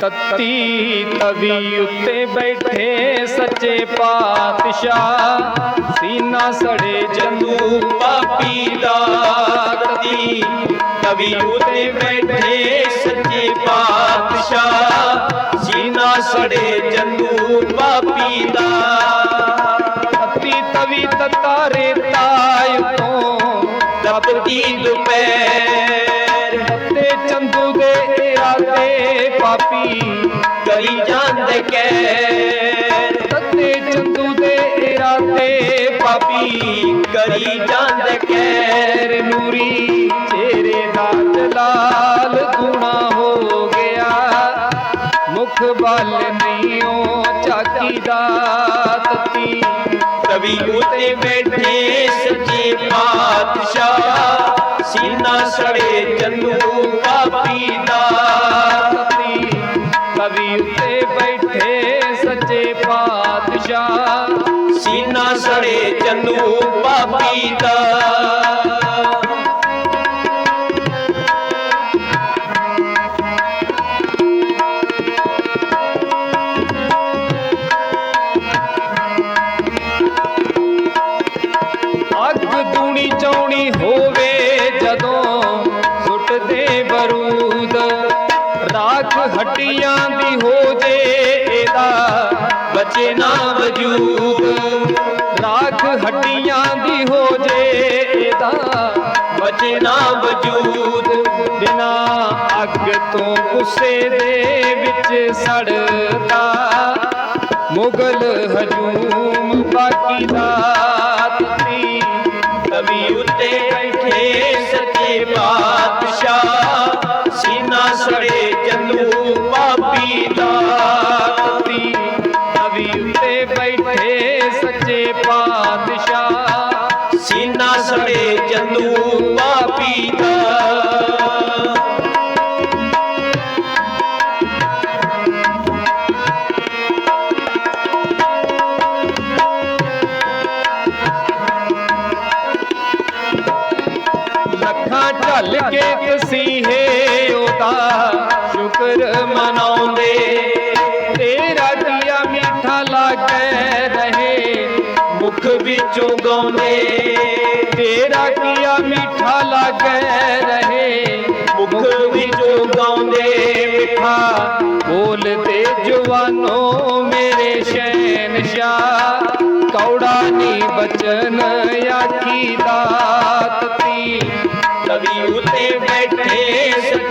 ਤਤੀ ਤਵੀ ਉੱਤੇ ਬੈਠੇ ਸੱਚੇ ਪਾਤਸ਼ਾਹ। ਸੀਨਾ ਸੜੇ ਜੰਦੂ ਪਾਪੀ ਦਾ ਤਤੀ ਤਵੀ ਉਤੇ ਬੈਠੇ ਸੱਚੇ ਪਾਤਸ਼ਾਹ। ਸੀਨਾ ਸੜੇ ਜੰਦੂ ਪਾਪੀ ਦਾ ਤਤੀ ਤਵੀ ਤਤਾਰੇ ਤਾਇ ਤੋਂ ਤਪਤੀ ਦੁਪਹਿਰ ਪਾਪੀ ਕਰੀ ਜਾਂਦੇ ਕਹਿਰ ਤਤੇ ਚੰਦੂ ਦੇ ਇਰਾਦੇ ਪਾਪੀ ਕਰੀ ਜਾਂਦੇ ਕੈਰ ਨੂਰੀ ਚਿਹਰੇ ਦਾ ਜਲਾਲ ਗੁਣਾ ਹੋ ਗਿਆ। ਮੁਖ ਬਲ ਨਹੀਂਓ ਝਾਕੀ ਦਾ ਤਤੀ। ਕਵੀ ਉਤੇ ਬੈਠੇ ਸੱਚੇ ਪਾਤਸ਼ਾਹ। ਸੀਨਾ ਸੜੇ ਜੰਨੂ ਪਾਪੀ ਦਾ ਪਾਤਸ਼ਾਹ ਸੜੇ ਜੰਨੂ ਪਾਪੀ ਦਾ ਬਚੇ ਨਾ ਵਜੂਦ ਰਾਖ ਹੱਡੀਆਂ ਦੀ ਹੋ ਜੇ ਇਹਦਾ। ਬਚੇ ਨਾ ਵਜੂਦ, ਬਿਨਾ ਅੱਗ ਤੋਂ ਗੁੱਸੇ ਦੇ ਵਿੱਚ ਸੜਦਾ। ਮੁਗਲ ਹਜੂਮ ਬਾਕੀ ਦਾ ਤਤੀ ਕਵੀ ਉਤੇ ਬੈਠੇ ਸੱਚੇ ਪਾਤਸ਼ਾਹ। ਸੀਨਾ ਸੜੇ ਜੰਨੂ ਪਾਤਸ਼ਾਹ ਸੀਨਾ ਸੜੇ ਜੰਨੂ ਪਾਪੀ ਦਾ। ਲੱਖਾਂ ਝੱਲ ਕੇ ਤਸੀਹੇ ਉਹਦਾ ਸ਼ੁਕਰ ਮਨਾਉਂਦੇ। ਤੇਰਾ ਕੀਆ ਮਿੱਠਾ ਲਾਗੇ ਰਹੇ ਵਿੱਚੋਂ ਗਾਉਂਦੇ। ਤੇਰਾ ਕੀਆ ਮਿੱਠਾ ਲਾਗੇ ਰਹੇ। ਮੁਖ ਵਿੱਚੋਂ ਗਾਉਂਦੇ ਮਿੱਠਾ। ਬੋਲਦੇ ਜਵਾਨੋ ਮੇਰੇ ਸ਼ੈਨ ਸ਼ਹਿਨਸ਼ਾਹ। ਕੌੜਾ ਨੀ ਬਚਨ ਆਖੀ ਦਾਤਤੀ ਕਵੀ ਉਤੇ ਬੈਠੇ ਸੱਚੇ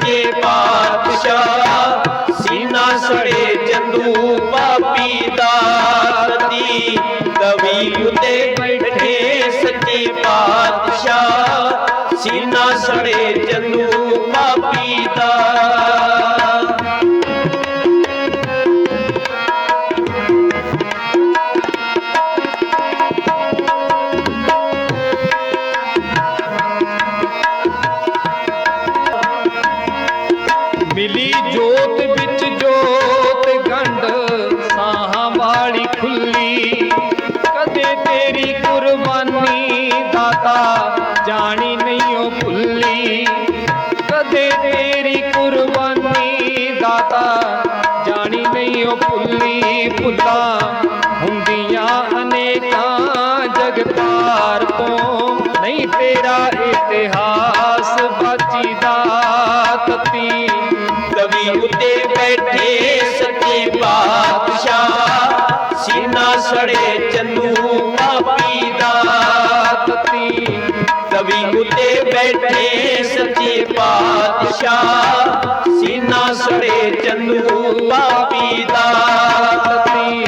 ਜਾਣੀ ਭੁੱਲੀ। ਕਦੇ ਤੇਰੀ ਕੁਰਬਾਨੀ ਦਾਤਾ ਜਾਣੀ ਨਹੀਂ ਉਹ ਭੁੱਲੀ ਭੁੱਲਾਂ। ਹੁੰਦੀਆਂ ਅਨੇਕਾਂ ਜਗਤਾਰ ਤੋਂ। ਨਹੀਂ ਤੇਰਾ ਇਤਿਹਾਸ ਬਾਚੀਦਾ ਤਤੀ। ਕਵੀ ਉਤੇ ਬੈਠੇ ਸੱਚੇ ਪਾਤਸ਼ਾਹ। ਸੀਨਾ ਸੜੇ ਬੈਠੇ ਸੱਚੇ ਪਾਤਸ਼ਾਹ ਸੀਨਾ ਸੜੇ ਚੰਦੂ ਪਾਪੀ ਦਾ ਤਤੀ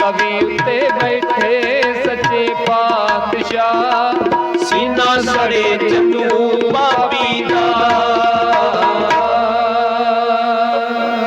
ਕਵੀ ਉੱਤੇ ਬੈਠੇ ਸੱਚੇ ਪਾਤਸ਼ਾਹ ਸੀਨਾ ਸੜੇ ਚੰਨੂ ਪਾਪੀ